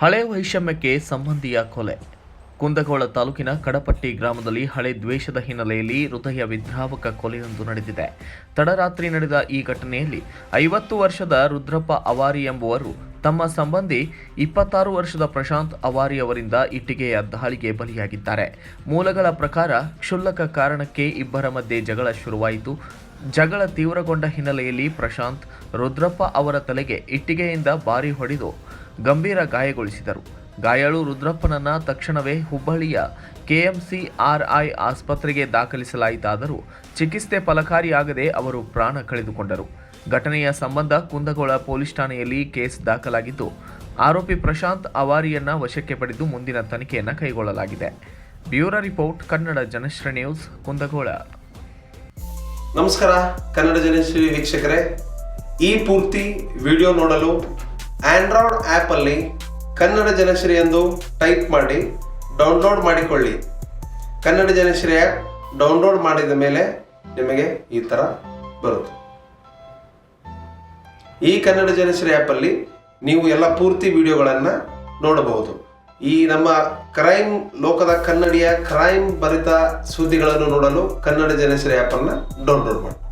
ಹಳೆ ವೈಷಮ್ಯಕ್ಕೆ ಸಂಬಂಧಿಯ ಕೊಲೆ. ಕುಂದಗೋಳ ತಾಲೂಕಿನ ಕಡಪಟ್ಟಿ ಗ್ರಾಮದಲ್ಲಿ ಹಳೆ ದ್ವೇಷದ ಹಿನ್ನೆಲೆಯಲ್ಲಿ ಹೃದಯ ವಿದ್ರಾವಕ ಕೊಲೆಯೊಂದು ನಡೆದಿದೆ. ತಡರಾತ್ರಿ ನಡೆದ ಈ ಘಟನೆಯಲ್ಲಿ ಐವತ್ತು ವರ್ಷದ ರುದ್ರಪ್ಪ ಅವಾರಿ ಎಂಬುವರು, ತಮ್ಮ ಸಂಬಂಧಿ ಇಪ್ಪತ್ತಾರು ವರ್ಷದ ಪ್ರಶಾಂತ್ ಅವಾರಿ ಅವರಿಂದ ಇಟ್ಟಿಗೆಯ ದಾಳಿಗೆ ಬಲಿಯಾಗಿದ್ದಾರೆ. ಮೂಲಗಳ ಪ್ರಕಾರ ಕ್ಷುಲ್ಲಕ ಕಾರಣಕ್ಕೆ ಇಬ್ಬರ ಮಧ್ಯೆ ಜಗಳ ಶುರುವಾಯಿತು. ಜಗಳ ತೀವ್ರಗೊಂಡ ಹಿನ್ನೆಲೆಯಲ್ಲಿ ಪ್ರಶಾಂತ್, ರುದ್ರಪ್ಪ ಅವರ ತಲೆಗೆ ಇಟ್ಟಿಗೆಯಿಂದ ಬಾರಿ ಹೊಡೆದು ಗಂಭೀರ ಗಾಯಗೊಳಿಸಿದರು. ಗಾಯಾಳು ರುದ್ರಪ್ಪನನ್ನ ತಕ್ಷಣವೇ ಹುಬ್ಬಳ್ಳಿಯ ಕೆಎಂಸಿ ಆರ್ಐ ಆಸ್ಪತ್ರೆಗೆ ದಾಖಲಿಸಲಾಯಿತಾದರೂ ಚಿಕಿತ್ಸೆ ಫಲಕಾರಿಯಾಗದೆ ಅವರು ಪ್ರಾಣ ಕಳೆದುಕೊಂಡರು. ಘಟನೆಯ ಸಂಬಂಧ ಕುಂದಗೋಳ ಪೊಲೀಸ್ ಠಾಣೆಯಲ್ಲಿ ಕೇಸ್ ದಾಖಲಾಗಿದ್ದು, ಆರೋಪಿ ಪ್ರಶಾಂತ್ ಅವಾರಿಯನ್ನ ವಶಕ್ಕೆ ಪಡೆದು ಮುಂದಿನ ತನಿಖೆಯನ್ನು ಕೈಗೊಳ್ಳಲಾಗಿದೆ. Bureau report, Kannada Janashree news, Kundagol. ನಮಸ್ಕಾರ, ಕನ್ನಡ ಜನಶ್ರೀ ವೀಕ್ಷಕರೇ. ಈ ಪೂರ್ತಿ ವಿಡಿಯೋ ನೋಡಲು ಆಂಡ್ರಾಯ್ಡ್ ಆ್ಯಪಲ್ಲಿ ಕನ್ನಡ ಜನಶ್ರೀ ಎಂದು ಟೈಪ್ ಮಾಡಿ ಡೌನ್ಲೋಡ್ ಮಾಡಿಕೊಳ್ಳಿ. ಕನ್ನಡ ಜನಶ್ರೀ ಆ್ಯಪ್ ಡೌನ್ಲೋಡ್ ಮಾಡಿದ ಮೇಲೆ ನಿಮಗೆ ಈ ಥರ ಬರುತ್ತೆ. ಈ ಕನ್ನಡ ಜನಶ್ರೀ ಆ್ಯಪಲ್ಲಿ ನೀವು ಎಲ್ಲ ಪೂರ್ತಿ ವಿಡಿಯೋಗಳನ್ನು ನೋಡಬಹುದು. ಈ ನಮ್ಮ ಕ್ರೈಮ್, ಲೋಕದ ಕನ್ನಡಿಯ ಕ್ರೈಮ್ ಭರಿತ ಸುದ್ದಿಗಳನ್ನು ನೋಡಲು ಕನ್ನಡ ಜನಶ್ರೀ ಆ್ಯಪನ್ನು ಡೌನ್ಲೋಡ್ ಮಾಡಿ.